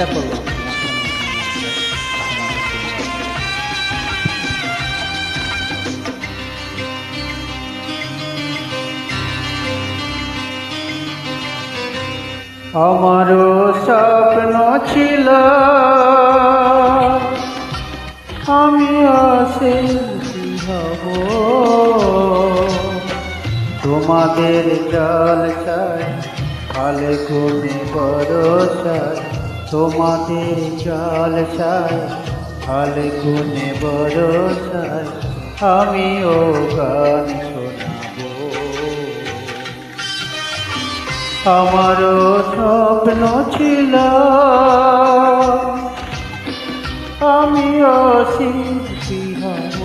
চেষ্টা করব। আমারও স্বপ্ন ছিল আমি শিল্পী হব? তোমাদের জল চাই আলে কোনে বড় চাই তোমাদের জল চাই আলে কোনে বড় চাই আমিও গান শোনাবো। আমারও স্বপ্ন ছিল, আমিও শিল্পী হব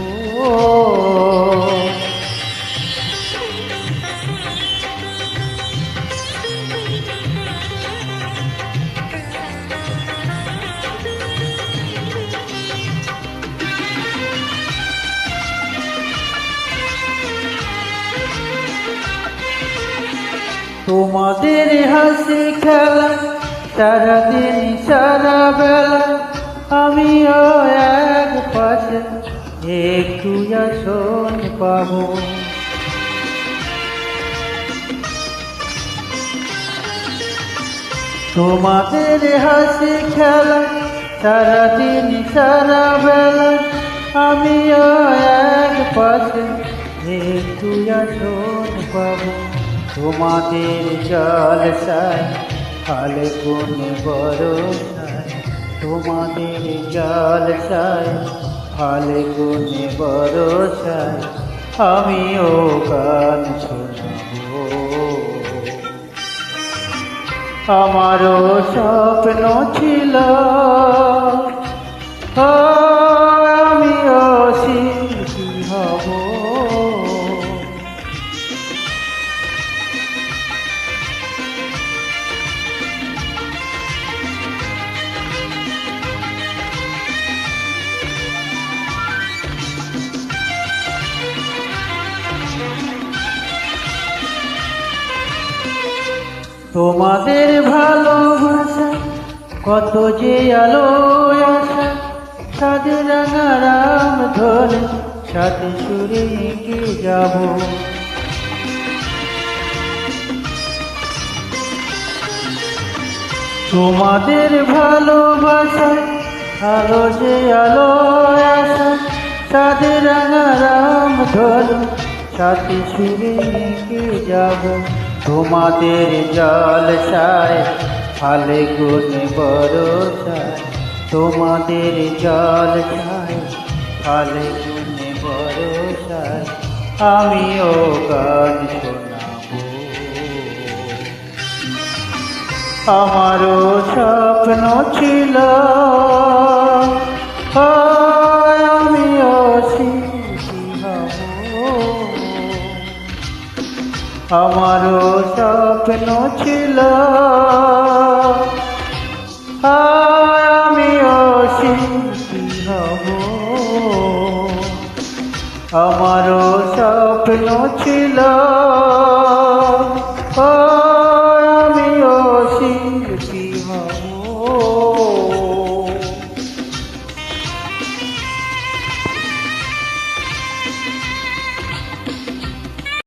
তোমাদের হাসি খেলা, সারাদিন সারা বেলা আমিও এক পাশে, একটু আসন পাবো। তোমাদের হাসি খেলা, সারাদিন সারা বেলা আমিও এক পাশে, একটু আসন পাবো। তোমাদের জল সাই হালে কোন বড় সাই তোমাদের জল সাই হালে কোন বড় সাই আমিও গান শোনাবো। আমারও স্বপ্ন ছিল, আমিও শিল্পী হব। তোমাদের ভালোবাসা, কত যে আলো আসা সাদে রাঙা রাম ধরে, সাথে সুরে এগিয়ে যাব। তোমাদের ভালোবাসা, আলো যে আলো আসা সাদে রাঙা রাম ধরে, সাথে সুরে এগিয়ে যাব। তোমাদের জল সায় ফালে গুনে বড় সায় তোমাদের জল সায় ফালে গুনে বড় সায় আমিও গান শোনাবো। আমারও স্বপ্ন ছিল আমারও স্বপ্ন ছিল। আমি আমিও শিল্পী হব। আমারও স্বপ্ন ছিল। আয়